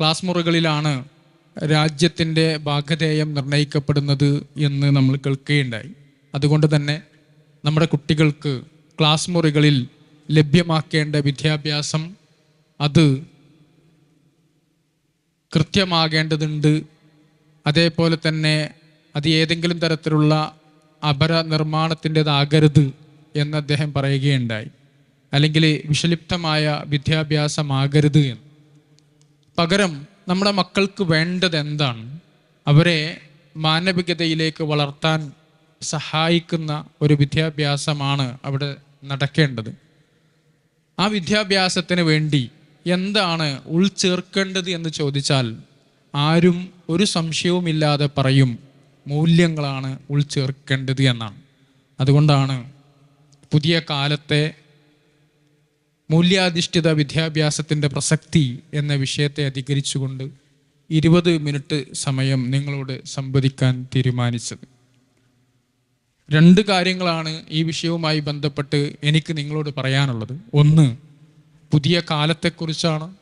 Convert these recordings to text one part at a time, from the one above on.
Class മുറികളിലാണ് രാജ്യത്തിന്റെ ഭാഗധേയം നിർണയിക്കപ്പെടുന്നത് എന്ന് നമ്മൾ കേൾക്കുകയുണ്ടായി. അതുകൊണ്ട് തന്നെ നമ്മുടെ കുട്ടികൾക്ക് ക്ലാസ് മുറികളിൽ ലഭ്യമാക്കേണ്ട വിദ്യാഭ്യാസം അത് കൃത്യമാകേണ്ടതുണ്ട്. അതേപോലെ തന്നെ അത് ഏതെങ്കിലും തരത്തിലുള്ള അപര നിർമ്മാണത്തിന്റെതാകരുത് എന്ന് അദ്ദേഹം പറയുകയുണ്ടായി. അല്ലെങ്കിൽ വിഷലിപ്തമായ വിദ്യാഭ്യാസമാകരുത് എന്ന്. പകരം നമ്മുടെ മക്കൾക്ക് വേണ്ടത് എന്താണ്? അവരെ മാനവികതയിലേക്ക് വളർത്താൻ സഹായിക്കുന്ന ഒരു വിദ്യാഭ്യാസമാണ് അവിടെ നടക്കേണ്ടത്. ആ വിദ്യാഭ്യാസത്തിന് വേണ്ടി എന്താണ് ഉൾച്ചേർക്കേണ്ടത് എന്ന് ചോദിച്ചാൽ ആരും ഒരു സംശയവുമില്ലാതെ പറയും മൂല്യങ്ങളാണ് ഉൾച്ചേർക്കേണ്ടത് എന്നാണ്. അതുകൊണ്ടാണ് പുതിയ കാലത്തെ മൂല്യാധിഷ്ഠിത വിദ്യാഭ്യാസത്തിന്റെ പ്രസക്തി എന്ന വിഷയത്തെ അധികരിച്ചുകൊണ്ട് ഇരുപത് മിനിറ്റ് സമയം നിങ്ങളോട് സംവദിക്കാൻ തീരുമാനിച്ചത്. രണ്ട് കാര്യങ്ങളാണ് ഈ വിഷയവുമായി ബന്ധപ്പെട്ട് എനിക്ക് നിങ്ങളോട് പറയാനുള്ളത്. ഒന്ന് പുതിയ കാലത്തെക്കുറിച്ചാണ്.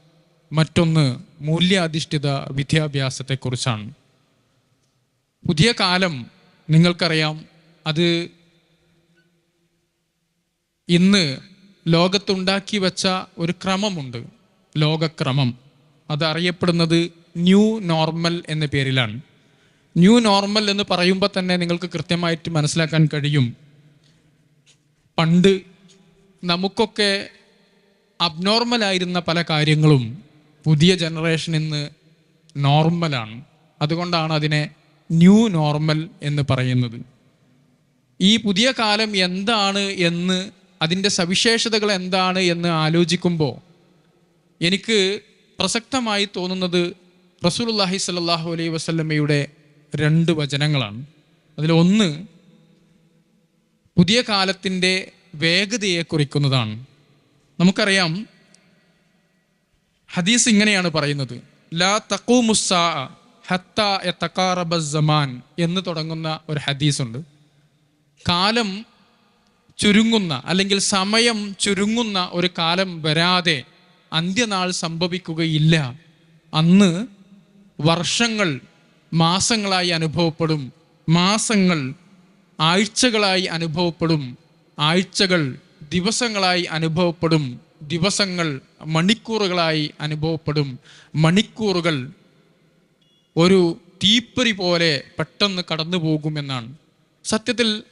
മറ്റൊന്ന് മൂല്യാധിഷ്ഠിത വിദ്യാഭ്യാസത്തെക്കുറിച്ചാണ്. പുതിയ കാലം നിങ്ങൾക്കറിയാം അത് ഇന്ന് ലോകത്തുണ്ടാക്കി വെച്ച ഒരു ക്രമമുണ്ട്. ലോകക്രമം. അത് അറിയപ്പെടുന്നത് ന്യൂ നോർമൽ എന്ന പേരിലാണ്. ന്യൂ നോർമൽ എന്ന് പറയുമ്പോൾ തന്നെ നിങ്ങൾക്ക് കൃത്യമായിട്ട് മനസ്സിലാക്കാൻ കഴിയും. പണ്ട് നമുക്കൊക്കെ അബ്നോർമൽ ആയിരുന്ന പല കാര്യങ്ങളും പുതിയ ജനറേഷൻ ഇന്ന് നോർമലാണ് അതുകൊണ്ടാണ് അതിനെ ന്യൂ നോർമൽ എന്ന് പറയുന്നത്. ഈ പുതിയ കാലം എന്താണ് എന്ന് അതിന്റെ സവിശേഷതകൾ എന്താണ് എന്ന് ആലോചിക്കുമ്പോൾ എനിക്ക് പ്രസക്തമായി തോന്നുന്നത് റസൂലുള്ളാഹി സ്വല്ലല്ലാഹു അലൈഹി വസല്ലമയുടെ രണ്ട് വചനങ്ങളാണ്. അതിലൊന്ന് പുതിയ കാലത്തിന്റെ വേഗതയെ കുറിക്കുന്നതാണ്. നമുക്കറിയാം ഹദീസ് ഇങ്ങനെയാണ് പറയുന്നത്. ലാ മുസ്സാ ഹത്ത സമാൻ എന്ന് തുടങ്ങുന്ന ഒരു ഹദീസ് ഉണ്ട് കാലം ചുരുങ്ങുന്ന അല്ലെങ്കിൽ സമയം ചുരുങ്ങുന്ന ഒരു കാലം വരാതെ അന്ത്യനാൾ സംഭവിക്കുകയില്ല. അന്ന് വർഷങ്ങൾ മാസങ്ങളായി അനുഭവപ്പെടും. മാസങ്ങൾ ആഴ്ചകളായി അനുഭവപ്പെടും. ആഴ്ചകൾ ദിവസങ്ങളായി അനുഭവപ്പെടും. ദിവസങ്ങൾ മണിക്കൂറുകളായി അനുഭവപ്പെടും. മണിക്കൂറുകൾ ഒരു തീപ്പൊരി പോലെ പെട്ടെന്ന് കടന്നു പോകുമെന്നാണ് സത്യത്തിൽ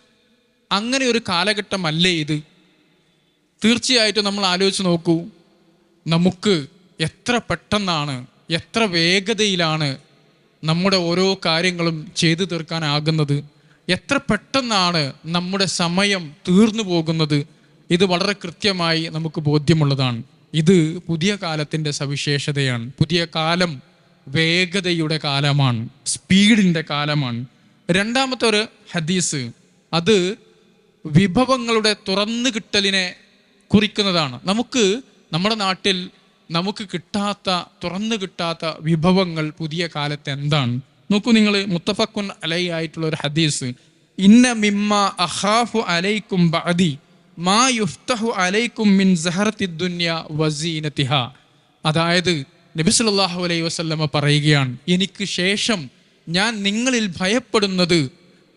അങ്ങനെ ഒരു കാലഘട്ടമല്ലേ ഇത്? തീർച്ചയായിട്ടും നമ്മൾ ആലോചിച്ച് നോക്കൂ നമുക്ക് എത്ര പെട്ടെന്നാണ് എത്ര വേഗതയിലാണ് നമ്മുടെ ഓരോ കാര്യങ്ങളും ചെയ്തു തീർക്കാനാകുന്നത്? എത്ര പെട്ടെന്നാണ് നമ്മുടെ സമയം തീർന്നു പോകുന്നത്? ഇത് വളരെ കൃത്യമായി നമുക്ക് ബോധ്യമുള്ളതാണ്. ഇത് പുതിയ കാലത്തിന്റെ സവിശേഷതയാണ്. പുതിയ കാലം വേഗതയുടെ കാലമാണ്. സ്പീഡിന്റെ കാലമാണ്. രണ്ടാമത്തെ ഒരു ഹദീസ് അത് വിഭവങ്ങളുടെ തുറന്നു കിട്ടലിനെ കുറിക്കുന്നതാണ്. നമുക്ക് നമ്മുടെ നാട്ടിൽ നമുക്ക് കിട്ടാത്ത തുറന്നു കിട്ടാത്ത വിഭവങ്ങൾ പുതിയ കാലത്ത് എന്താണ്? നോക്കൂ നിങ്ങൾ മുത്തഫക്കുൻ അലൈ ആയിട്ടുള്ള ഒരു ഹദീസ്. ഇന്ന മിമ്മ അഹാഫു അലൈക്കും ബഅദി മാ യുഫ്തഹു അലൈക്കും മിൻ സഹറത്തി ദുന്യ വസീനത്തിഹ അതായത് നബി സല്ലല്ലാഹു അലൈഹി വസല്ലമ പറയുകയാണ് എനിക്ക് ശേഷം ഞാൻ നിങ്ങളിൽ ഭയപ്പെടുന്നത്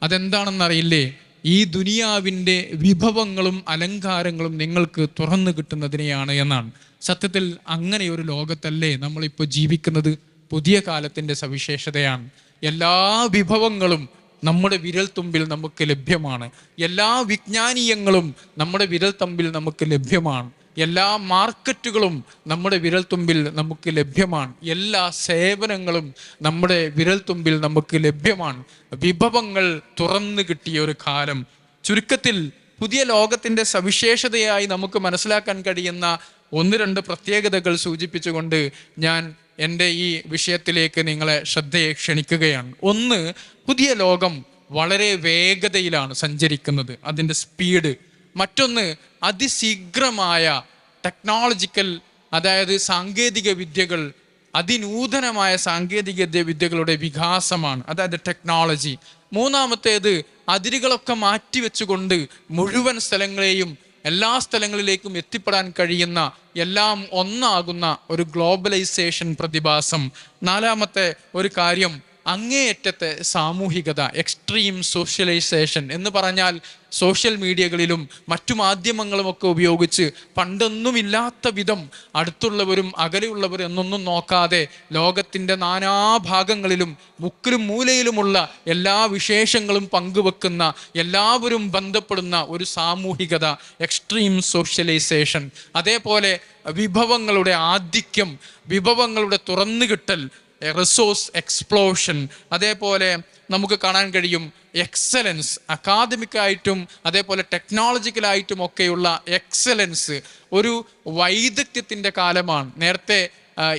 അതെന്താണെന്നറിയില്ലേ? ഈ ദുനിയാവിന്റെ വിഭവങ്ങളും അലങ്കാരങ്ങളും നിങ്ങൾക്ക് തുറന്നു കിട്ടുന്നതിനെയാണ് എന്നാണ്. സത്യത്തിൽ അങ്ങനെ ഒരു ലോകത്തല്ലേ നമ്മളിപ്പോൾ ജീവിക്കുന്നത്? പുതിയ കാലത്തിന്റെ സവിശേഷതയാണ്. എല്ലാ വിഭവങ്ങളും നമ്മുടെ വിരൽ തുമ്പിൽ നമുക്ക് ലഭ്യമാണ്. എല്ലാ വിജ്ഞാനീയങ്ങളും നമ്മുടെ വിരൽ വിരൽത്തുമ്പിൽ നമുക്ക് ലഭ്യമാണ്. എല്ലാ മാർക്കറ്റുകളും നമ്മുടെ വിരൽത്തുമ്പിൽ നമുക്ക് ലഭ്യമാണ്. എല്ലാ സേവനങ്ങളും നമ്മുടെ വിരൽത്തുമ്പിൽ നമുക്ക് ലഭ്യമാണ്. വിഭവങ്ങൾ തുറന്നു കിട്ടിയ ഒരു കാലം. ചുരുക്കത്തിൽ പുതിയ ലോകത്തിന്റെ സവിശേഷതയായി നമുക്ക് മനസ്സിലാക്കാൻ കഴിയുന്ന ഒന്ന് രണ്ട് പ്രത്യേകതകൾ സൂചിപ്പിച്ചുകൊണ്ട് ഞാൻ എന്റെ ഈ വിഷയത്തിലേക്ക് നിങ്ങളെ ശ്രദ്ധയെ ക്ഷണിക്കുകയാണ്. ഒന്ന് പുതിയ ലോകം വളരെ വേഗതയിലാണ് സഞ്ചരിക്കുന്നത്. അതിന്റെ സ്പീഡ് മറ്റൊന്ന് അതിശീഘ്രമായ ടെക്നോളജിക്കൽ അതായത് സാങ്കേതിക വിദ്യകൾ അതിനൂതനമായ സാങ്കേതിക വിദ്യകളുടെ വികാസമാണ്. അതായത് ടെക്നോളജി മൂന്നാമത്തേത് അതിരുകളൊക്കെ മാറ്റിവെച്ചുകൊണ്ട് മുഴുവൻ സ്ഥലങ്ങളെയും എല്ലാ സ്ഥലങ്ങളിലേക്കും എത്തിപ്പെടാൻ കഴിയുന്ന എല്ലാം ഒന്നാകുന്ന ഒരു ഗ്ലോബലൈസേഷൻ പ്രതിഭാസം. നാലാമത്തെ ഒരു കാര്യം അങ്ങേയറ്റത്തെ സാമൂഹികത എക്സ്ട്രീം സോഷ്യലൈസേഷൻ എന്ന് പറഞ്ഞാൽ സോഷ്യൽ മീഡിയകളിലും മറ്റു മാധ്യമങ്ങളുമൊക്കെ ഉപയോഗിച്ച് പണ്ടൊന്നുമില്ലാത്ത വിധം അടുത്തുള്ളവരും അകലെയുള്ളവരും എന്നൊന്നും നോക്കാതെ ലോകത്തിന്റെ നാനാഭാഗങ്ങളിലും മുക്കിലും മൂലയിലുമുള്ള എല്ലാ വിശേഷങ്ങളും പങ്കുവെക്കുന്ന എല്ലാവരും ബന്ധപ്പെടുന്ന ഒരു സാമൂഹികത എക്സ്ട്രീം സോഷ്യലൈസേഷൻ അതേപോലെ വിഭവങ്ങളുടെ ആധിക്യം വിഭവങ്ങളുടെ തുറന്നുകിട്ടൽ റിസോഴ്സ് എക്സ്പ്ലോഷൻ അതേപോലെ നമുക്ക് കാണാൻ കഴിയും എക്സലൻസ് അക്കാദമിക്കായിട്ടും അതേപോലെ ടെക്നോളജിക്കലായിട്ടും ഒക്കെയുള്ള എക്സലൻസ് ഒരു വൈദഗ്ധ്യത്തിന്റെ കാലമാണ്. നേരത്തെ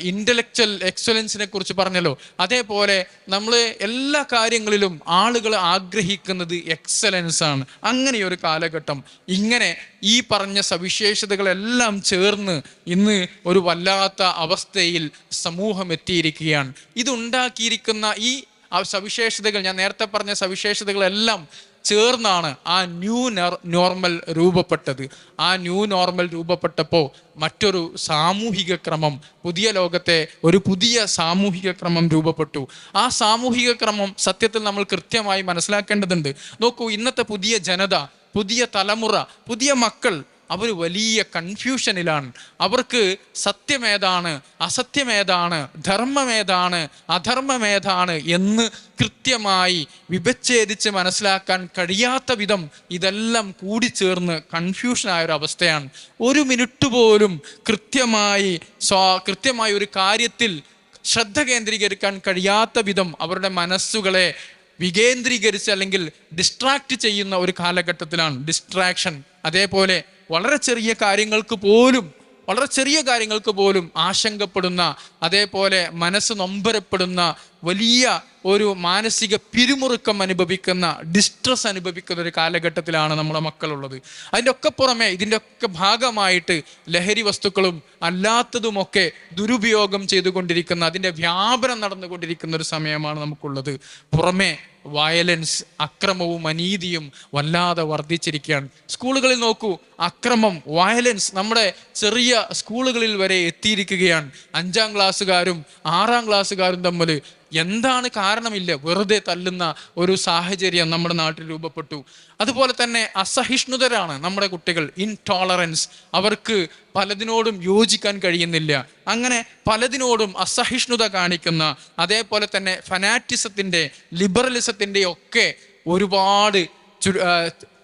ഇന്റലക്ച്വൽ എക്സലൻസിനെ കുറിച്ച് പറഞ്ഞല്ലോ. അതേപോലെ നമ്മൾ എല്ലാ കാര്യങ്ങളിലും ആളുകൾ ആഗ്രഹിക്കുന്നത് എക്സലൻസ് ആണ്. അങ്ങനെ ഒരു കാലഘട്ടം. ഇങ്ങനെ ഈ പറഞ്ഞ സവിശേഷതകളെല്ലാം ചേർന്ന് ഇന്ന് ഒരു വല്ലാത്ത അവസ്ഥയിൽ സമൂഹം എത്തിയിരിക്കുകയാണ്. ഇതുണ്ടാക്കിയിരിക്കുന്ന ഈ സവിശേഷതകൾ ഞാൻ നേരത്തെ പറഞ്ഞ സവിശേഷതകളെല്ലാം ചേർന്നാണ് ആ ന്യൂ നോർമൽ രൂപപ്പെട്ടത്. ആ ന്യൂ നോർമൽ രൂപപ്പെട്ടപ്പോൾ മറ്റൊരു സാമൂഹിക ക്രമം പുതിയ ലോകത്തെ ഒരു പുതിയ സാമൂഹിക ക്രമം രൂപപ്പെട്ടു. ആ സാമൂഹിക ക്രമം സത്യത്തിൽ നമ്മൾ കൃത്യമായി മനസ്സിലാക്കേണ്ടതുണ്ട്. നോക്കൂ ഇന്നത്തെ പുതിയ ജനത പുതിയ തലമുറ പുതിയ മക്കൾ അവർ വലിയ കൺഫ്യൂഷനിലാണ് അവർക്ക് സത്യമേതാണ് അസത്യമേതാണ് ധർമ്മമേതാണ് അധർമ്മമേതാണ് എന്ന് കൃത്യമായി വിഭച്ഛേദിച്ച് മനസ്സിലാക്കാൻ കഴിയാത്ത വിധം ഇതെല്ലാം കൂടിച്ചേർന്ന് കൺഫ്യൂഷനായ ഒരു അവസ്ഥയാണ് ഒരു മിനിറ്റ് പോലും കൃത്യമായി സ്വാ കൃത്യമായ ഒരു കാര്യത്തിൽ ശ്രദ്ധ കേന്ദ്രീകരിക്കാൻ കഴിയാത്ത വിധം അവരുടെ മനസ്സുകളെ വികേന്ദ്രീകരിച്ച് അല്ലെങ്കിൽ ഡിസ്ട്രാക്ട് ചെയ്യുന്ന ഒരു കാലഘട്ടത്തിലാണ്. ഡിസ്ട്രാക്ഷൻ അതേപോലെ വളരെ ചെറിയ കാര്യങ്ങൾക്ക് പോലും വളരെ ചെറിയ കാര്യങ്ങൾക്ക് പോലും ആശങ്കപ്പെടുന്ന അതേപോലെ മനസ്സ് നൊമ്പരപ്പെടുന്ന വലിയ ഒരു മാനസിക പിരിമുറുക്കം അനുഭവിക്കുന്ന ഡിസ്ട്രസ് അനുഭവിക്കുന്ന ഒരു കാലഘട്ടത്തിലാണ് നമ്മുടെ മക്കളുള്ളത്. അതിന്റെ ഒക്കെ പുറമെ ഇതിന്റെ ഒക്കെ ഭാഗമായിട്ട് ലഹരി വസ്തുക്കളും അല്ലാത്തതുമൊക്കെ ദുരുപയോഗം ചെയ്തുകൊണ്ടിരിക്കുന്ന അതിന്റെ വ്യാപനം നടന്നുകൊണ്ടിരിക്കുന്ന ഒരു സമയമാണ് നമുക്കുള്ളത്. പുറമെ വയലൻസ് അക്രമവും അനീതിയും വല്ലാതെ വർദ്ധിച്ചിരിക്കുകയാണ്. സ്കൂളുകളിൽ നോക്കൂ അക്രമം വയലൻസ് നമ്മുടെ ചെറിയ സ്കൂളുകളിൽ വരെ എത്തിയിരിക്കുകയാണ്. അഞ്ചാം ക്ലാസ്സുകാരും ആറാം ക്ലാസ്സുകാരും തമ്മിൽ എന്താണ് കാരണമില്ല? വെറുതെ തല്ലുന്ന ഒരു സാഹചര്യം നമ്മുടെ നാട്ടിൽ രൂപപ്പെട്ടു. അതുപോലെ തന്നെ അസഹിഷ്ണുതരാണ് നമ്മുടെ കുട്ടികൾ ഇൻടോളറൻസ് അവർക്ക് പലതിനോടും യോജിക്കാൻ കഴിയുന്നില്ല. അങ്ങനെ പലതിനോടും അസഹിഷ്ണുത കാണിക്കുന്ന അതേപോലെ തന്നെ ഫനാറ്റിസത്തിന്റെ ലിബറലിസത്തിന്റെ ഒക്കെ ഒരുപാട്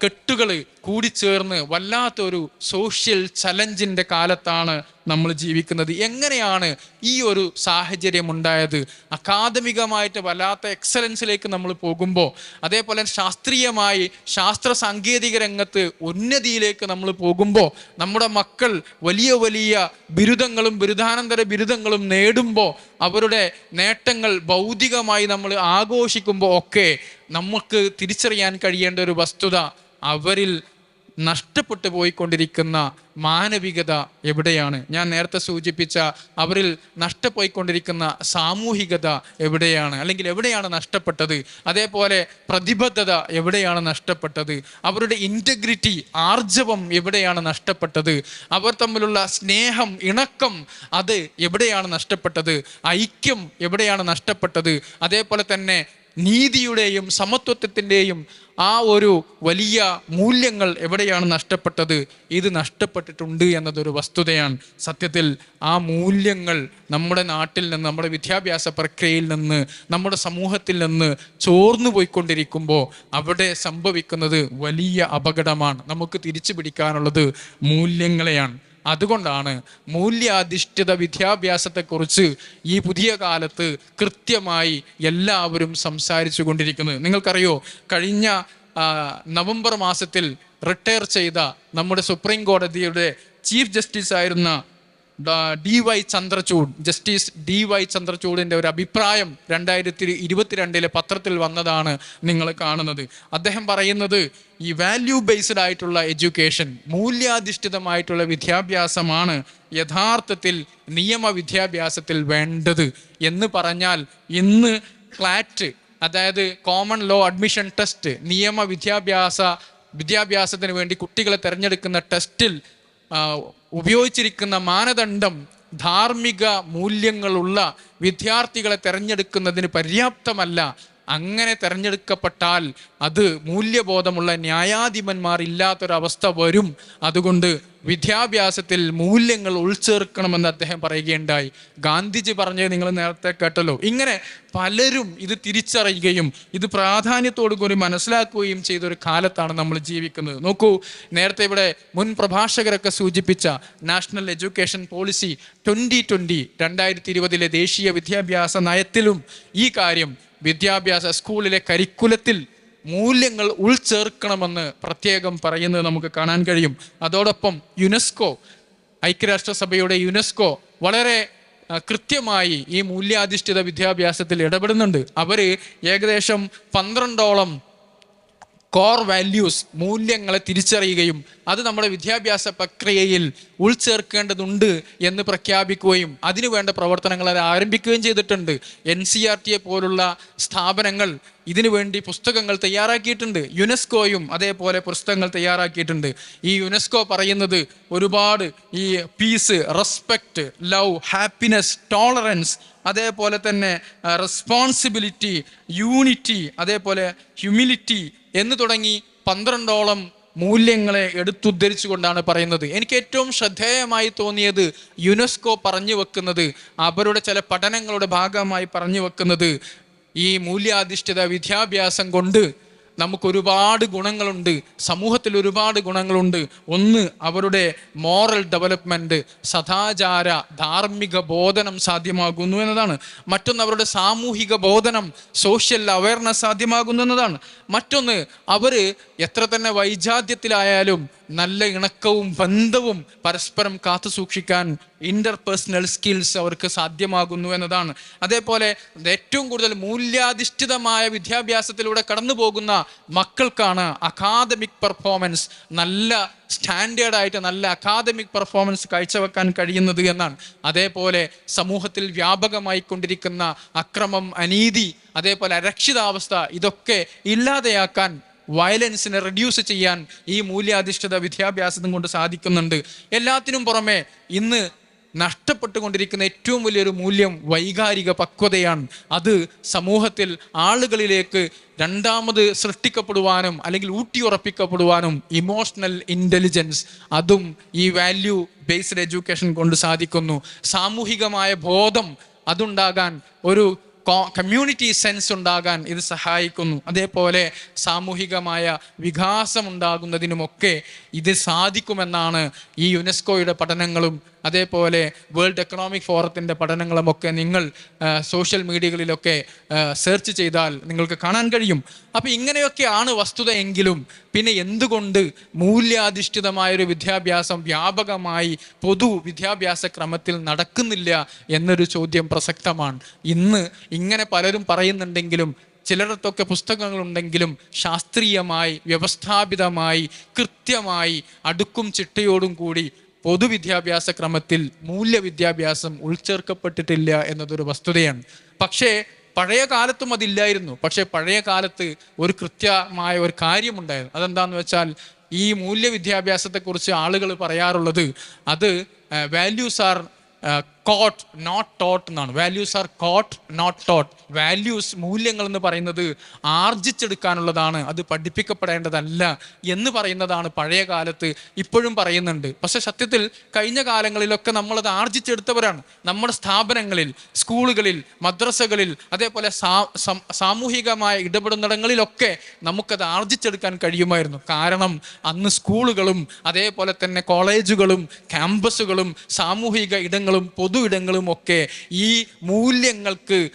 കെട്ടുകൾ കൂടിച്ചേർന്ന് വല്ലാത്തൊരു സോഷ്യൽ ചലഞ്ചിന്റെ കാലത്താണ് നമ്മൾ ജീവിക്കുന്നത്? എങ്ങനെയാണ് ഈ ഒരു സാഹചര്യം ഉണ്ടായത് അക്കാദമികമായിട്ട് വല്ലാത്ത എക്സലൻസിലേക്ക് നമ്മൾ പോകുമ്പോൾ അതേപോലെ ശാസ്ത്രീയമായി ശാസ്ത്ര സാങ്കേതിക രംഗത്ത് ഉന്നതിയിലേക്ക് നമ്മൾ പോകുമ്പോൾ നമ്മുടെ മക്കൾ വലിയ വലിയ ബിരുദങ്ങളും ബിരുദാനന്തര ബിരുദങ്ങളും നേടുമ്പോൾ അവരുടെ നേട്ടങ്ങൾ ഭൗതികമായി നമ്മൾ ആഘോഷിക്കുമ്പോൾ ഒക്കെ നമുക്ക് തിരിച്ചറിയാൻ കഴിയേണ്ട ഒരു വസ്തുത അവരിൽ നഷ്ടപ്പെട്ടു പോയിക്കൊണ്ടിരിക്കുന്ന മാനവികത എവിടെയാണ്? ഞാൻ നേരത്തെ സൂചിപ്പിച്ച അവരിൽ നഷ്ടപ്പോയിക്കൊണ്ടിരിക്കുന്ന സാമൂഹികത എവിടെയാണ്? അല്ലെങ്കിൽ എവിടെയാണ് നഷ്ടപ്പെട്ടത്? അതേപോലെ പ്രതിബദ്ധത എവിടെയാണ് നഷ്ടപ്പെട്ടത്? അവരുടെ ഇന്റഗ്രിറ്റി ആർജവം എവിടെയാണ് നഷ്ടപ്പെട്ടത്? അവർ തമ്മിലുള്ള സ്നേഹം ഇണക്കം അത് എവിടെയാണ് നഷ്ടപ്പെട്ടത്? ഐക്യം എവിടെയാണ് നഷ്ടപ്പെട്ടത്? അതേപോലെ തന്നെ നീതിയുടെയും സമത്വത്തിന്റെയും ആ ഒരു വലിയ മൂല്യങ്ങൾ എവിടെയാണ് നഷ്ടപ്പെട്ടത്? ഇത് നഷ്ടപ്പെട്ടിട്ടുണ്ട് എന്നതൊരു വസ്തുതയാണ്. സത്യത്തിൽ ആ മൂല്യങ്ങൾ നമ്മുടെ നാട്ടിൽ നിന്ന് നമ്മുടെ വിദ്യാഭ്യാസ പ്രക്രിയയിൽ നിന്ന് നമ്മുടെ സമൂഹത്തിൽ നിന്ന് ചോർന്നു പോയിക്കൊണ്ടിരിക്കുമ്പോൾ അവിടെ സംഭവിക്കുന്നത് വലിയ അപകടമാണ്. നമുക്ക് തിരിച്ചു പിടിക്കാനുള്ളത് മൂല്യങ്ങളെയാണ്. അതുകൊണ്ടാണ് മൂല്യാധിഷ്ഠിത വിദ്യാഭ്യാസത്തെക്കുറിച്ച് ഈ പുതിയ കാലത്ത് കൃത്യമായി എല്ലാവരും സംസാരിച്ചു കൊണ്ടിരിക്കുന്നത്. നിങ്ങൾക്കറിയോ കഴിഞ്ഞ നവംബർ മാസത്തിൽ റിട്ടയർ ചെയ്ത നമ്മുടെ സുപ്രീം കോടതിയുടെ ചീഫ് ജസ്റ്റിസ് ആയിരുന്ന D Y Chandrachud justice D Y ചന്ദ്രചൂഡിന്റെ ഒരു അഭിപ്രായം രണ്ടായിരത്തി ഇരുപത്തിരണ്ടിലെ പത്രത്തിൽ വന്നതാണ് നിങ്ങൾ കാണുന്നത്. അദ്ദേഹം പറയുന്നത് ഈ വാല്യൂ ബേസ്ഡ് ആയിട്ടുള്ള എഡ്യൂക്കേഷൻ മൂല്യാധിഷ്ഠിതമായിട്ടുള്ള വിദ്യാഭ്യാസമാണ് യഥാർത്ഥത്തിൽ നിയമ വിദ്യാഭ്യാസത്തിൽ വേണ്ടത് എന്ന് പറഞ്ഞാൽ ഇന്ന് ക്ലാറ്റ് അതായത് കോമൺ ലോ അഡ്മിഷൻ ടെസ്റ്റ് നിയമ വിദ്യാഭ്യാസ വിദ്യാഭ്യാസത്തിന് വേണ്ടി കുട്ടികളെ തിരഞ്ഞെടുക്കുന്ന ടെസ്റ്റിൽ ഉപയോഗിച്ചിരിക്കുന്ന മാനദണ്ഡം ധാർമ്മിക മൂല്യങ്ങളുള്ള വിദ്യാർത്ഥികളെ തിരഞ്ഞെടുക്കുന്നതിന് പര്യാപ്തമല്ല. അങ്ങനെ തിരഞ്ഞെടുക്കപ്പെട്ടാൽ അത് മൂല്യബോധമുള്ള ന്യായാധിപന്മാർ ഇല്ലാത്തൊരവസ്ഥ വരും. അതുകൊണ്ട് വിദ്യാഭ്യാസത്തിൽ മൂല്യങ്ങൾ ഉൾച്ചേർക്കണമെന്ന് അദ്ദേഹം പറയുകയുണ്ടായി. ഗാന്ധിജി പറഞ്ഞത് നിങ്ങൾ നേരത്തെ കേട്ടല്ലോ. ഇങ്ങനെ പലരും ഇത് തിരിച്ചറിയുകയും ഇത് പ്രാധാന്യത്തോടു കൂടി മനസ്സിലാക്കുകയും ചെയ്ത ഒരു കാലത്താണ് നമ്മൾ ജീവിക്കുന്നത്. നോക്കൂ നേരത്തെ ഇവിടെ മുൻ പ്രഭാഷകരൊക്കെ സൂചിപ്പിച്ച national education policy twenty twenty രണ്ടായിരത്തി ഇരുപതിലെ ദേശീയ വിദ്യാഭ്യാസ നയത്തിലും ഈ കാര്യം വിദ്യാഭ്യാസ സ്കൂളിലെ കരിക്കുലത്തിൽ മൂല്യങ്ങൾ ഉൾച്ചേർക്കണമെന്ന് പ്രത്യേകം പറയുന്നത് നമുക്ക് കാണാൻ കഴിയും. അതോടൊപ്പം യുനെസ്കോ ഐക്യരാഷ്ട്രസഭയുടെ യുനെസ്കോ വളരെ കൃത്യമായി ഈ മൂല്യാധിഷ്ഠിത വിദ്യാഭ്യാസത്തിൽ ഇടപെടുന്നുണ്ട്. അവർ ഏകദേശം പന്ത്രണ്ടോളം കോർ വാല്യൂസ് മൂല്യങ്ങളെ തിരിച്ചറിയുകയും അത് നമ്മുടെ വിദ്യാഭ്യാസ പ്രക്രിയയിൽ ഉൾച്ചേർക്കേണ്ടതുണ്ട് എന്ന് പ്രഖ്യാപിക്കുകയും അതിനുവേണ്ട പ്രവർത്തനങ്ങൾ അത് ആരംഭിക്കുകയും ചെയ്തിട്ടുണ്ട്. എൻ സി ആർ ടിയെ പോലുള്ള സ്ഥാപനങ്ങൾ ഇതിനു വേണ്ടി പുസ്തകങ്ങൾ തയ്യാറാക്കിയിട്ടുണ്ട്. യുനെസ്കോയും അതേപോലെ പുസ്തകങ്ങൾ തയ്യാറാക്കിയിട്ടുണ്ട്. ഈ യുനെസ്കോ പറയുന്നത് ഒരുപാട് ഈ peace respect love happiness tolerance അതേപോലെ തന്നെ റെസ്പോൺസിബിലിറ്റി യൂണിറ്റി അതേപോലെ ഹ്യൂമിലിറ്റി എന്ന് തുടങ്ങി പന്ത്രണ്ടോളം മൂല്യങ്ങളെ എടുത്തുദ്ധരിച്ചുകൊണ്ടാണ് പറയുന്നത്. എനിക്ക് ഏറ്റവും ശ്രദ്ധേയമായി തോന്നിയത് യുനെസ്കോ പറഞ്ഞു വെക്കുന്നത് അവരുടെ ചില പഠനങ്ങളുടെ ഭാഗമായി പറഞ്ഞു വെക്കുന്നത് ഈ മൂല്യാധിഷ്ഠിത വിദ്യാഭ്യാസം കൊണ്ട് നമുക്ക് ഒരുപാട് ഗുണങ്ങളുണ്ട്. സമൂഹത്തിൽ ഒരുപാട് ഗുണങ്ങളുണ്ട്. ഒന്ന് അവരുടെ മോറൽ ഡെവലപ്മെന്റ് സദാചാര ധാർമ്മിക ബോധനം സാധ്യമാകുന്നു എന്നതാണ്. മറ്റൊന്ന് അവരുടെ സാമൂഹിക ബോധനം സോഷ്യൽ അവയർനെസ് സാധ്യമാകുന്നു എന്നതാണ്. മറ്റൊന്ന് അവർ എത്ര തന്നെ വൈജാത്യത്തിലായാലും നല്ല ഇണക്കവും ബന്ധവും പരസ്പരം കാത്തു സൂക്ഷിക്കാൻ ഇന്റർപേഴ്സണൽ സ്കിൽസ് അവർക്ക് സാധ്യമാകുന്നു എന്നതാണ്. അതേപോലെ ഏറ്റവും കൂടുതൽ മൂല്യാധിഷ്ഠിതമായ വിദ്യാഭ്യാസത്തിലൂടെ കടന്നു പോകുന്ന മക്കൾക്കാണ് അക്കാദമിക് പെർഫോമൻസ് നല്ല സ്റ്റാൻഡേർഡായിട്ട് നല്ല അക്കാദമിക് പെർഫോമൻസ് കാഴ്ചവെക്കാൻ കഴിയുന്നത് എന്നാണ്. അതേപോലെ സമൂഹത്തിൽ വ്യാപകമായി കൊണ്ടിരിക്കുന്ന അക്രമം അനീതി അതേപോലെ അരക്ഷിതാവസ്ഥ ഇതൊക്കെ ഇല്ലാതെയാക്കാൻ വയലൻസിനെ റെഡ്യൂസ് ചെയ്യാൻ ഈ മൂല്യാധിഷ്ഠിത വിദ്യാഭ്യാസം കൊണ്ട് സാധിക്കുന്നുണ്ട്. എല്ലാത്തിനും പുറമെ ഇന്ന് നഷ്ടപ്പെട്ടുകൊണ്ടിരിക്കുന്ന ഏറ്റവും വലിയൊരു മൂല്യം വൈകാരിക പക്വതയാണ്. അത് സമൂഹത്തിൽ ആളുകളിലേക്ക് രണ്ടാമത് സൃഷ്ടിക്കപ്പെടുവാനും അല്ലെങ്കിൽ ഊട്ടിയുറപ്പിക്കപ്പെടുവാനും ഇമോഷണൽ ഇന്റലിജൻസ് അതും ഈ വാല്യൂ ബേസ്ഡ് എഡ്യൂക്കേഷൻ കൊണ്ട് സാധിക്കുന്നു. സാമൂഹികമായ ബോധം അതുണ്ടാകാൻ ഒരു കമ്മ്യൂണിറ്റി സെൻസ് ഉണ്ടാകാൻ ഇത് സഹായിക്കുന്നു. അതേപോലെ സാമൂഹികമായ വികാസം ഉണ്ടാകുന്നതിനുമൊക്കെ ഇത് സാധിക്കുമെന്നാണ് ഈ യുനെസ്കോയുടെ പഠനങ്ങളും അതേപോലെ വേൾഡ് എക്കണോമിക് ഫോറത്തിന്റെ പഠനങ്ങളുമൊക്കെ നിങ്ങൾ സോഷ്യൽ മീഡിയകളിലൊക്കെ സെർച്ച് ചെയ്താൽ നിങ്ങൾക്ക് കാണാൻ കഴിയും. അപ്പോൾ ഇങ്ങനെയൊക്കെയാണ് വസ്തുത എങ്കിലും പിന്നെ എന്തുകൊണ്ട് മൂല്യാധിഷ്ഠിതമായൊരു വിദ്യാഭ്യാസം വ്യാപകമായി പൊതു വിദ്യാഭ്യാസ ക്രമത്തിൽ നടക്കുന്നില്ല എന്നൊരു ചോദ്യം പ്രസക്തമാണ്. ഇന്ന് ഇങ്ങനെ പലരും പറയുന്നുണ്ടെങ്കിലും ചിലയിടത്തൊക്കെ പുസ്തകങ്ങളുണ്ടെങ്കിലും ശാസ്ത്രീയമായി വ്യവസ്ഥാപിതമായി കൃത്യമായി അടുക്കും ചിട്ടയോടും കൂടി പൊതുവിദ്യാഭ്യാസ ക്രമത്തിൽ മൂല്യവിദ്യാഭ്യാസം ഉൾച്ചേർക്കപ്പെട്ടിട്ടില്ല എന്നതൊരു വസ്തുതയാണ്. പക്ഷേ പഴയ കാലത്തും അതില്ലായിരുന്നു. പക്ഷേ പഴയ കാലത്ത് ഒരു കൃത്യമായ ഒരു കാര്യമുണ്ടായിരുന്നു. അതെന്താന്ന് വെച്ചാൽ ഈ മൂല്യവിദ്യാഭ്യാസത്തെക്കുറിച്ച് ആളുകൾ പറയാറുള്ളത് അത് values are caught not taught എന്നാണ്. Values are caught not taught values മൂല്യങ്ങൾ എന്ന് പറയുന്നത് ആർജിച്ചെടുക്കാനുള്ളതാണ്. അത് പഠിപ്പിക്കപ്പെടേണ്ടതല്ല എന്ന് പറയുന്നതാണ് പഴയ കാലത്ത് ഇപ്പോഴും പറയുന്നുണ്ട്. പക്ഷെ സത്യത്തിൽ കഴിഞ്ഞ കാലങ്ങളിലൊക്കെ നമ്മളത് ആർജിച്ചെടുത്തവരാണ്. നമ്മുടെ സ്ഥാപനങ്ങളിൽ സ്കൂളുകളിൽ മദ്രസകളിൽ അതേപോലെ സാമൂഹികമായ ഇടപെടുന്നിടങ്ങളിലൊക്കെ നമുക്കത് ആർജിച്ചെടുക്കാൻ കഴിയുമായിരുന്നു. കാരണം അന്ന് സ്കൂളുകളും അതേപോലെ തന്നെ കോളേജുകളും ക്യാമ്പസുകളും സാമൂഹിക ഇടങ്ങളും പൊതു ഒക്കെ ഈ മൂല്യങ്ങൾക്ക്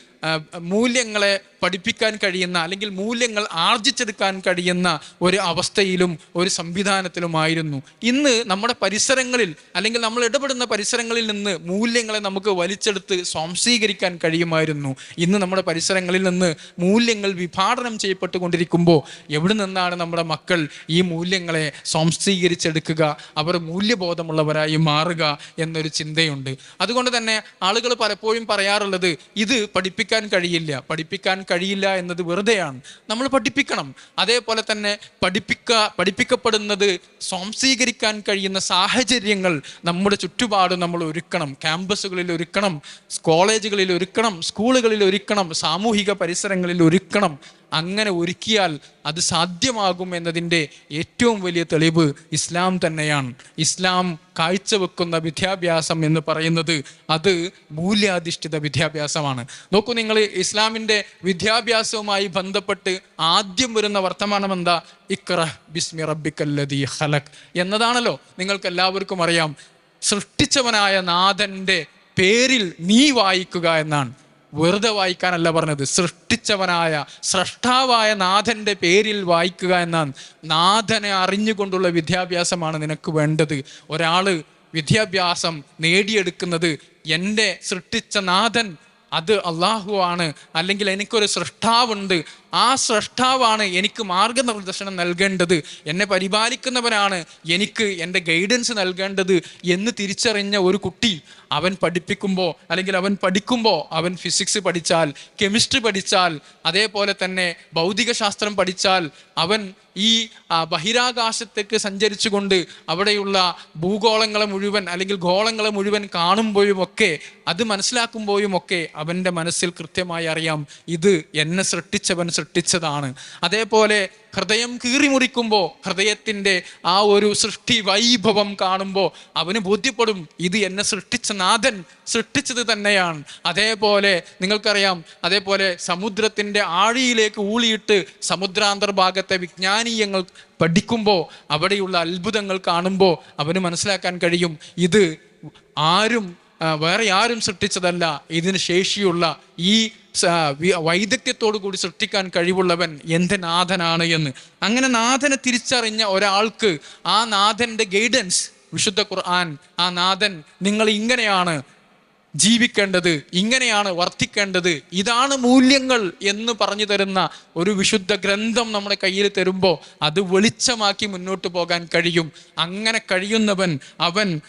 മൂല്യങ്ങളെ പഠിപ്പിക്കാൻ കഴിയുന്ന അല്ലെങ്കിൽ മൂല്യങ്ങൾ ആർജിച്ചെടുക്കാൻ കഴിയുന്ന ഒരു അവസ്ഥയിലും ഒരു സംവിധാനത്തിലുമായിരുന്നു. ഇന്ന് നമ്മുടെ പരിസരങ്ങളിൽ അല്ലെങ്കിൽ നമ്മൾ ഇടപെടുന്ന പരിസരങ്ങളിൽ നിന്ന് മൂല്യങ്ങളെ നമുക്ക് വലിച്ചെടുത്ത് സ്വാംശീകരിക്കാൻ കഴിയുമായിരുന്നു. ഇന്ന് നമ്മുടെ പരിസരങ്ങളിൽ നിന്ന് മൂല്യങ്ങൾ വിഭാടനം ചെയ്യപ്പെട്ടുകൊണ്ടിരിക്കുമ്പോൾ എവിടെ നിന്നാണ് നമ്മുടെ മക്കൾ ഈ മൂല്യങ്ങളെ സ്വാംശീകരിച്ചെടുക്കുക? അവർ മൂല്യബോധമുള്ളവരായി മാറുക എന്നൊരു ചിന്തയുണ്ട്. അതുകൊണ്ട് തന്നെ ആളുകൾ പലപ്പോഴും പറയാറുള്ളത് ഇത് പഠിപ്പിക്കാൻ പഠിപ്പിക്കാൻ കഴിയില്ല. പഠിപ്പിക്കാൻ കഴിയില്ല എന്നത് വെറുതെയാണ്. നമ്മൾ പഠിപ്പിക്കണം. അതേപോലെ തന്നെ പഠിപ്പിക്ക പഠിപ്പിക്കപ്പെടുന്നത് സ്വാംശീകരിക്കാൻ കഴിയുന്ന സാഹചര്യങ്ങൾ നമ്മുടെ ചുറ്റുപാട് നമ്മൾ ഒരുക്കണം. ക്യാമ്പസുകളിൽ ഒരുക്കണം. കോളേജുകളിൽ ഒരുക്കണം. സ്കൂളുകളിൽ ഒരുക്കണം. സാമൂഹിക പരിസരങ്ങളിൽ ഒരുക്കണം. അങ്ങനെ ഒരുക്കിയാൽ അത് സാധ്യമാകും എന്നതിന്റെ ഏറ്റവും വലിയ തെളിവ് ഇസ്ലാം തന്നെയാണ്. ഇസ്ലാം കാഴ്ചവെക്കുന്ന വിദ്യാഭ്യാസം എന്ന് പറയുന്നത് അത് മൂല്യാധിഷ്ഠിത വിദ്യാഭ്യാസമാണ്. നോക്കൂ നിങ്ങൾ ഇസ്ലാമിന്റെ വിദ്യാഭ്യാസവുമായി ബന്ധപ്പെട്ട് ആദ്യം വരുന്ന വർത്തമാനം എന്താ? ഇക്ര ബിസ്മി റബ്ബിക്കല്ലതി ഹലക് എന്നതാണല്ലോ നിങ്ങൾക്ക് എല്ലാവർക്കും അറിയാം. സൃഷ്ടിച്ചവനായ നാഥന്റെ പേരിൽ നീ വായിക്കുക എന്നാണ്. വെറുതെ വായിക്കാനല്ല പറഞ്ഞത്. സൃഷ്ടിച്ചവനായ സ്രഷ്ടാവായ നാഥന്റെ പേരിൽ വായിക്കുക എന്നാണ് നാഥനെ അറിഞ്ഞുകൊണ്ടുള്ള വിദ്യാഭ്യാസമാണ് നിനക്ക് വേണ്ടത്. ഒരാൾ വിദ്യാഭ്യാസം നേടിയെടുക്കുന്നത് എന്റെ സൃഷ്ടിച്ച നാഥൻ അത് അള്ളാഹു ആണ്. അല്ലെങ്കിൽ എനിക്കൊരു സൃഷ്ടാവുണ്ട്. ആ സൃഷ്ടാവാണ് എനിക്ക് മാർഗനിർദ്ദേശനം നൽകേണ്ടത്. എന്നെ പരിപാലിക്കുന്നവനാണ് എനിക്ക് എന്റെ ഗൈഡൻസ് നൽകേണ്ടത് എന്ന് തിരിച്ചറിഞ്ഞ ഒരു കുട്ടി അവൻ പഠിപ്പിക്കുമ്പോൾ അല്ലെങ്കിൽ അവൻ പഠിക്കുമ്പോൾ അവൻ ഫിസിക്സ് പഠിച്ചാൽ കെമിസ്ട്രി പഠിച്ചാൽ അതേപോലെ തന്നെ ഭൗതിക ശാസ്ത്രം പഠിച്ചാൽ അവൻ ഈ ബഹിരാകാശത്തേക്ക് സഞ്ചരിച്ചുകൊണ്ട് അവിടെയുള്ള ഭൂഗോളങ്ങളെ മുഴുവൻ അല്ലെങ്കിൽ ഗോളങ്ങളെ മുഴുവൻ കാണുമ്പോഴും ഒക്കെ അത് മനസ്സിലാക്കുമ്പോഴും ഒക്കെ അവന്റെ മനസ്സിൽ കൃത്യമായി അറിയാം ഇത് എന്നെ സൃഷ്ടിച്ചവൻ സൃഷ്ടിച്ചതാണ്. അതേപോലെ ഹൃദയം കീറിമുറിക്കുമ്പോൾ ഹൃദയത്തിന്റെ ആ ഒരു സൃഷ്ടി വൈഭവം കാണുമ്പോൾ അവന് ബോധ്യപ്പെടും ഇത് എന്നെ സൃഷ്ടിച്ച നാഥൻ സൃഷ്ടിച്ചത് തന്നെയാണ്. അതേപോലെ നിങ്ങൾക്കറിയാം അതേപോലെ സമുദ്രത്തിന്റെ ആഴിയിലേക്ക് ഊളിയിട്ട് സമുദ്രാന്തർഭാഗത്തെ വിജ്ഞാനീയങ്ങൾ പഠിക്കുമ്പോൾ അവിടെയുള്ള അത്ഭുതങ്ങൾ കാണുമ്പോൾ അവന് മനസ്സിലാക്കാൻ കഴിയും ഇത് ആരും വേറെ ആരും സൃഷ്ടിച്ചതല്ല. ഇതിന് ശേഷിയുള്ള ഈ വൈദഗ്ധ്യത്തോടു കൂടി സൃഷ്ടിക്കാൻ കഴിവുള്ളവൻ എന്റെ നാഥനാണ് എന്ന്. അങ്ങനെ നാഥനെ തിരിച്ചറിഞ്ഞ ഒരാൾക്ക് ആ നാഥന്റെ ഗൈഡൻസ് വിശുദ്ധ ഖുർആൻ ആ നാഥൻ നിങ്ങൾ ഇങ്ങനെയാണ് ജീവിക്കേണ്ടത് ഇങ്ങനെയാണ് വർത്തിക്കേണ്ടത് ഇതാണ് മൂല്യങ്ങൾ എന്ന് പറഞ്ഞു തരുന്ന ഒരു വിശുദ്ധ ഗ്രന്ഥം നമ്മുടെ കയ്യിൽ തരുമ്പോൾ അത് വെളിച്ചമാക്കി മുന്നോട്ട് പോകാൻ കഴിയും. അങ്ങനെ കഴിയുന്നവൻ അവൻ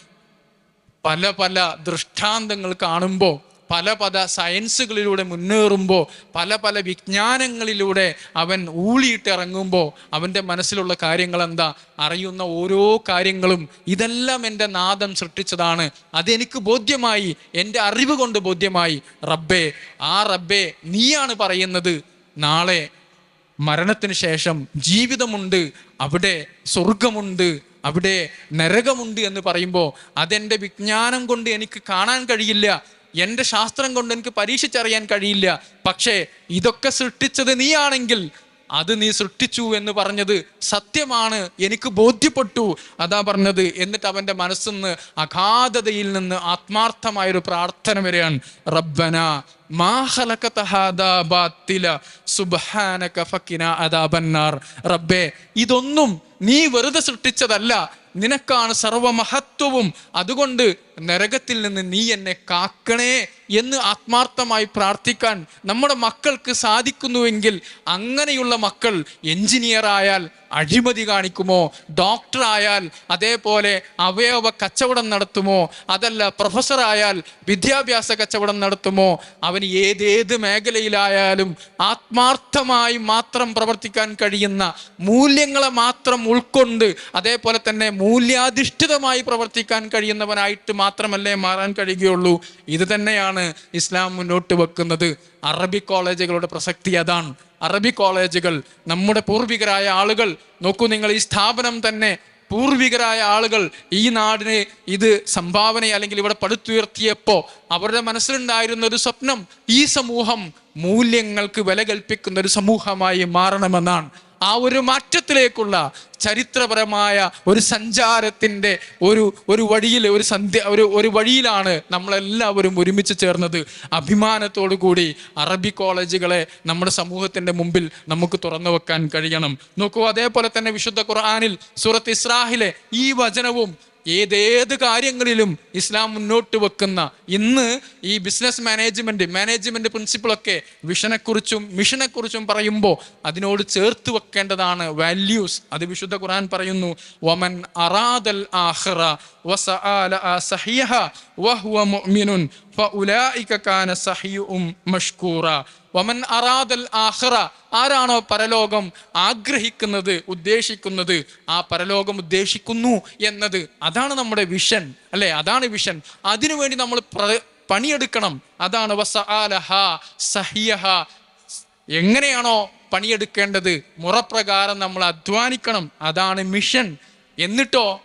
പല പല ദൃഷ്ടാന്തങ്ങൾ കാണുമ്പോൾ പല പല സയൻസുകളിലൂടെ മുന്നേറുമ്പോൾ പല പല വിജ്ഞാനങ്ങളിലൂടെ അവൻ ഊളിയിട്ടിറങ്ങുമ്പോൾ അവന്റെ മനസ്സിലുള്ള കാര്യങ്ങൾ എന്താ അറിയുന്ന ഓരോ കാര്യങ്ങളും ഇതെല്ലാം എന്റെ നാദം സൃഷ്ടിച്ചതാണ്. അതെനിക്ക് ബോധ്യമായി. എന്റെ അറിവ് കൊണ്ട് ബോധ്യമായി. റബ്ബേ ആ റബ്ബേ നീയാണ് പറയുന്നത്. നാളെ മരണത്തിന് ശേഷം ജീവിതമുണ്ട്. അവിടെ സ്വർഗമുണ്ട് അവിടെ നരകമുണ്ട് എന്ന് പറയുമ്പോൾ അതെന്റെ വിജ്ഞാനം കൊണ്ട് എനിക്ക് കാണാൻ കഴിയില്ല. എന്റെ ശാസ്ത്രം കൊണ്ട് എനിക്ക് പരീക്ഷിച്ചറിയാൻ കഴിയില്ല. പക്ഷേ ഇതൊക്കെ സൃഷ്ടിച്ചത് നീയാണെങ്കിൽ അത് നീ സൃഷ്ടിച്ചു എന്ന് പറഞ്ഞത് സത്യമാണ്. എനിക്ക് ബോധ്യപ്പെട്ടു. അതാ പറഞ്ഞത് എന്നിട്ട് അവന്റെ മനസ്സിന്ന് അഗാധതയിൽ നിന്ന് ആത്മാർത്ഥമായൊരു പ്രാർത്ഥന വരെയാണ്. റബ്ബന റബ്ബേ ഇതൊന്നും നീ വെറുതെ സൃഷ്ടിച്ചതല്ല. നിനക്കാണ് സർവമഹത്വവും. അതുകൊണ്ട് നരകത്തിൽ നിന്ന് നീ എന്നെ കാക്കണേ എന്ന് ആത്മാർത്ഥമായി പ്രാർത്ഥിക്കാൻ നമ്മുടെ മക്കൾക്ക് സാധിക്കുന്നുവെങ്കിൽ അങ്ങനെയുള്ള മക്കൾ എഞ്ചിനീയർ ആയാൽ അഴിമതി കാണിക്കുമോ? ഡോക്ടർ ആയാൽ അതേപോലെ അവയവ കച്ചവടം നടത്തുമോ? അതല്ല പ്രൊഫസർ ആയാൽ വിദ്യാഭ്യാസ കച്ചവടം നടത്തുമോ? അവന് ഏതേത് മേഖലയിലായാലും ആത്മാർത്ഥമായി മാത്രം പ്രവർത്തിക്കാൻ കഴിയുന്ന മൂല്യങ്ങളെ മാത്രം ഉൾക്കൊണ്ട് അതേപോലെ തന്നെ മൂല്യാധിഷ്ഠിതമായി പ്രവർത്തിക്കാൻ കഴിയുന്നവനായിട്ട് മാത്രമല്ലേ മാറാൻ കഴിയുകയുള്ളൂ? ഇത് തന്നെയാണ് ഇസ്ലാം മുന്നോട്ട് വെക്കുന്നത്. അറബി കോളേജുകളുടെ പ്രസക്തി അതാണ്. അറബി കോളേജുകൾ നമ്മുടെ പൂർവികരായ ആളുകൾ നോക്കൂ നിങ്ങൾ ഈ സ്ഥാപനം തന്നെ പൂർവികരായ ആളുകൾ ഈ നാടിനെ ഇത് സംഭാവന അല്ലെങ്കിൽ ഇവിടെ പടുത്തുയർത്തിയപ്പോൾ അവരുടെ മനസ്സിലുണ്ടായിരുന്ന ഒരു സ്വപ്നം ഈ സമൂഹം മൂല്യങ്ങൾക്ക് വില കൽപ്പിക്കുന്ന ഒരു സമൂഹമായി മാറണമെന്നാണ്. ആ ഒരു മാറ്റത്തിലേക്കുള്ള ചരിത്രപരമായ ഒരു സഞ്ചാരത്തിന്റെ ഒരു ഒരു വഴിയിൽ ഒരു സന്ധ്യ ഒരു ഒരു വഴിയിലാണ് നമ്മളെല്ലാവരും ഒരുമിച്ച് ചേർന്നത്. അഭിമാനത്തോടു കൂടി അറബി കോളേജുകളെ നമ്മുടെ സമൂഹത്തിന്റെ മുമ്പിൽ നമുക്ക് തുറന്നു വെക്കാൻ കഴിയണം. നോക്കൂ അതേപോലെ തന്നെ വിശുദ്ധ ഖുർആാനിൽ സൂറത്ത് ഇസ്രാഹിലെ ഈ വചനവും ഏതേത് കാര്യങ്ങളിലും ഇസ്ലാം മുന്നോട്ട് വെക്കുന്ന ഇന്ന് ഈ ബിസിനസ് മാനേജ്മെന്റ് മാനേജ്മെന്റ് പ്രിൻസിപ്പിളൊക്കെ വിഷനെക്കുറിച്ചും മിഷനെക്കുറിച്ചും പറയുമ്പോൾ അതിനോട് ചേർത്ത് വെക്കേണ്ടതാണ് വാല്യൂസ് അത് വിശുദ്ധ ഖുർആൻ പറയുന്നു വമൻ അറാദൽ ആഹ്റ വസആല സഹിഹ മുഅ്മിനുൻ ഫഉലൈക കാന സഹിയും മഷ്കൂറ. വമൻ അറാദൽ ആഹ്റ ആരാണോ പരലോകം ആഗ്രഹിക്കുന്നത് ഉദ്ദേശിക്കുന്നത്? ആ പരലോകം ഉദ്ദേശിക്കുന്നു എന്നത്. അതാണ് നമ്മുടെ വിഷൻ അല്ലെ? അതാണ് വിഷൻ അതിനുവേണ്ടി നമ്മൾ പണിയെടുക്കണം. അതാണ് സഹിയഹ. എങ്ങനെയാണോ പണിയെടുക്കേണ്ടത്? മുറപ്രകാരം നമ്മൾ അധ്വാനിക്കണം. അതാണ് മിഷൻ എന്നിട്ടോ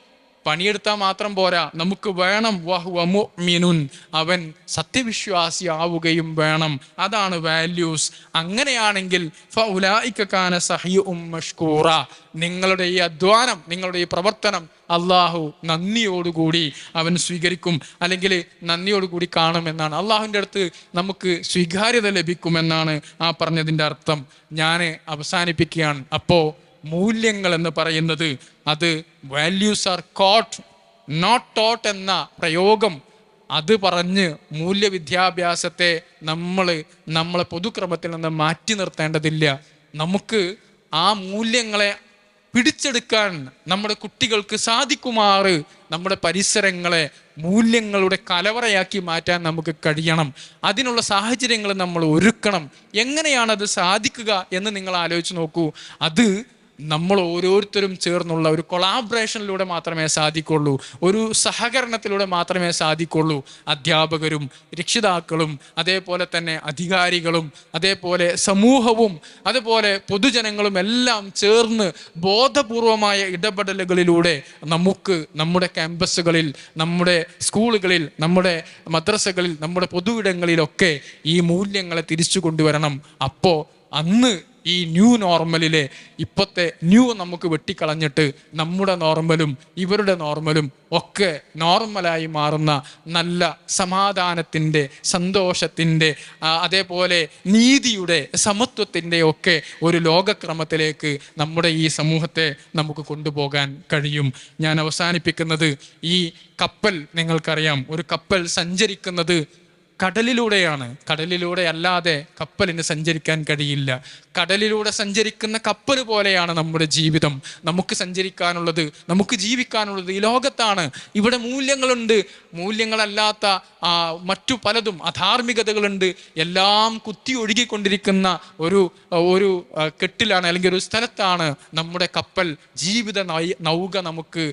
പണിയെടുത്താൽ മാത്രം പോരാ. നമുക്ക് വേണം. വഹുവ മുഅ്മിനുൻ. അവൻ സത്യവിശ്വാസി ആവുകയും വേണം. അതാണ് വാല്യൂസ് അങ്ങനെയാണെങ്കിൽ ഫഉലായിക കാന സഹിയുഉം മഷ്കൂറ. നിങ്ങളുടെ ഈ അധ്വാനം നിങ്ങളുടെ ഈ പ്രവർത്തനം അള്ളാഹു നന്ദിയോടുകൂടി അവൻ സ്വീകരിക്കും. അല്ലെങ്കിൽ നന്ദിയോടുകൂടി കാണുമെന്നാണ്. അള്ളാഹുവിന്റെ അടുത്ത് നമുക്ക് സ്വീകാര്യത ലഭിക്കുമെന്നാണ് ആ പറഞ്ഞതിന്റെ അർത്ഥം. ഞാൻ അവസാനിപ്പിക്കുകയാണ്. അപ്പോൾ മൂല്യങ്ങൾ എന്ന് പറയുന്നത് അത് values are caught not taught എന്ന പ്രയോഗം. അത് പറഞ്ഞ് മൂല്യവിദ്യാഭ്യാസത്തെ നമ്മൾ നമ്മളെ പൊതുക്രമത്തിൽ നിന്ന് മാറ്റി നിർത്തേണ്ടതില്ല. നമുക്ക് ആ മൂല്യങ്ങളെ പിടിച്ചെടുക്കാൻ നമ്മുടെ കുട്ടികൾക്ക് സാധിക്കുമാറ് നമ്മുടെ പരിസരങ്ങളെ മൂല്യങ്ങളുടെ കലവറയാക്കി മാറ്റാൻ നമുക്ക് കഴിയണം. അതിനുള്ള സാഹചര്യങ്ങൾ നമ്മൾ ഒരുക്കണം. എങ്ങനെയാണ് അത് സാധിക്കുക എന്ന് നിങ്ങൾ ആലോചിച്ച് നോക്കൂ. അത് നമ്മൾ ഓരോരുത്തരും ചേർന്നുള്ള ഒരു കൊളാബറേഷനിലൂടെ മാത്രമേ സാധിക്കുള്ളൂ. ഒരു സഹകരണത്തിലൂടെ മാത്രമേ സാധിക്കുള്ളൂ. അധ്യാപകരും രക്ഷിതാക്കളും അതേപോലെ തന്നെ അധികാരികളും അതേപോലെ സമൂഹവും അതുപോലെ പൊതുജനങ്ങളും എല്ലാം ചേർന്ന് ബോധപൂർവമായ ഇടപെടലുകളിലൂടെ നമുക്ക് നമ്മുടെ ക്യാമ്പസുകളിൽ നമ്മുടെ സ്കൂളുകളിൽ നമ്മുടെ മദ്രസകളിൽ നമ്മുടെ പൊതു ഇടങ്ങളിലൊക്കെ ഈ മൂല്യങ്ങളെ തിരിച്ചു കൊണ്ടുവരണം. അപ്പോൾ അന്ന് ഈ ന്യൂ നോർമലിലെ ഇപ്പോഴത്തെ ന്യൂ നമുക്ക് വെട്ടിക്കളഞ്ഞിട്ട് നമ്മുടെ നോർമലും ഇവരുടെ നോർമലും ഒക്കെ നോർമലായി മാറുന്ന നല്ല സമാധാനത്തിന്റെ സന്തോഷത്തിന്റെ അതേപോലെ നീതിയുടെ സമത്വത്തിന്റെ ഒക്കെ ഒരു ലോകക്രമത്തിലേക്ക് നമ്മുടെ ഈ സമൂഹത്തെ നമുക്ക് കൊണ്ടുപോകാൻ കഴിയും. ഞാൻ അവസാനിപ്പിക്കുന്നത് ഈ കപ്പൽ നിങ്ങൾക്കറിയാം. ഒരു കപ്പൽ സഞ്ചരിക്കുന്നത് കടലിലൂടെയാണ്. കടലിലൂടെ അല്ലാതെ കപ്പലിന് സഞ്ചരിക്കാൻ കഴിയില്ല. കടലിലൂടെ സഞ്ചരിക്കുന്ന കപ്പൽ പോലെയാണ് നമ്മുടെ ജീവിതം. നമുക്ക് സഞ്ചരിക്കാനുള്ളത് നമുക്ക് ജീവിക്കാനുള്ളത് ഈ ലോകത്താണ്. ഇവിടെ മൂല്യങ്ങളുണ്ട്. മൂല്യങ്ങളല്ലാത്ത മറ്റു പലതും അധാർമികതകളുണ്ട്. എല്ലാം കുത്തി ഒഴുകിക്കൊണ്ടിരിക്കുന്ന ഒരു ഒരു കെട്ടിലാണ് അല്ലെങ്കിൽ ഒരു സ്ഥലത്താണ് നമ്മുടെ കപ്പൽ. ജീവിത നൗക നമുക്ക്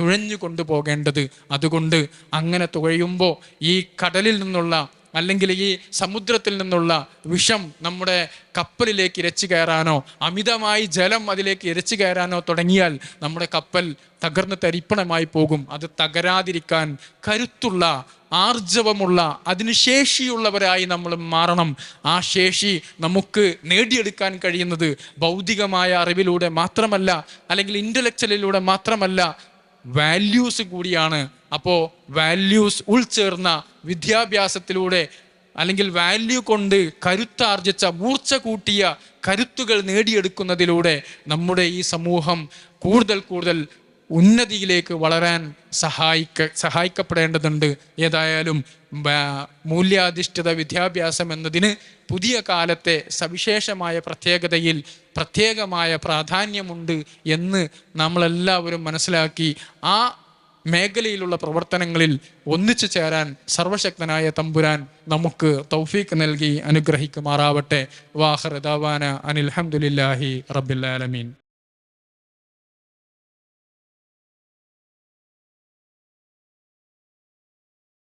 തുഴഞ്ഞു കൊണ്ടുപോകേണ്ടത് അതുകൊണ്ട് അങ്ങനെ തുഴയുമ്പോൾ ഈ കടലിൽ നിന്നുള്ള അല്ലെങ്കിൽ ഈ സമുദ്രത്തിൽ നിന്നുള്ള വിഷം നമ്മുടെ കപ്പലിലേക്ക് ഇരച്ചു കയറാനോ അമിതമായി ജലം അതിലേക്ക് ഇരച്ചു കയറാനോ തുടങ്ങിയാൽ നമ്മുടെ കപ്പൽ തകർന്ന് തരിപ്പണമായി പോകും. അത് തകരാതിരിക്കാൻ കരുത്തുള്ള ആർജവമുള്ള അതിന് ശേഷിയുള്ളവരായി നമ്മൾ മാറണം. ആ ശേഷി നമുക്ക് നേടിയെടുക്കാൻ കഴിയുന്നത് ഭൗതികമായ അറിവിലൂടെ മാത്രമല്ല അല്ലെങ്കിൽ ഇന്റലക്ച്വലിലൂടെ മാത്രമല്ല വാല്യൂസ് കൂടിയാണ്. അപ്പോൾ വാല്യൂസ് ഉൾച്ചേർന്ന വിദ്യാഭ്യാസത്തിലൂടെ അല്ലെങ്കിൽ വാല്യൂ കൊണ്ട് കരുത്താർജിച്ച മൂർച്ച കൂട്ടിയ കരുത്തുകൾ നേടിയെടുക്കുന്നതിലൂടെ നമ്മുടെ ഈ സമൂഹം കൂടുതൽ കൂടുതൽ ഉന്നതിയിലേക്ക് വളരാൻ സഹായിക്ക സഹായിക്കപ്പെടേണ്ടതുണ്ട്. ഏതായാലും മൂല്യാധിഷ്ഠിത വിദ്യാഭ്യാസം എന്നതിന് പുതിയ കാലത്തെ സവിശേഷമായ പ്രത്യേകതയിൽ പ്രത്യേകമായ പ്രാധാന്യമുണ്ട് എന്ന് നമ്മളെല്ലാവരും മനസ്സിലാക്കി ആ മേഖലയിലുള്ള പ്രവർത്തനങ്ങളിൽ ഒന്നിച്ചു ചേരാൻ സർവശക്തനായ തമ്പുരാൻ നമുക്ക് തൗഫീക്ക് നൽകി അനുഗ്രഹിക്കുമാറാവട്ടെ. വാഹർ ദാവാന അനിൽഹമുല്ലാഹി റബ്ബിൽ ആലമീൻ.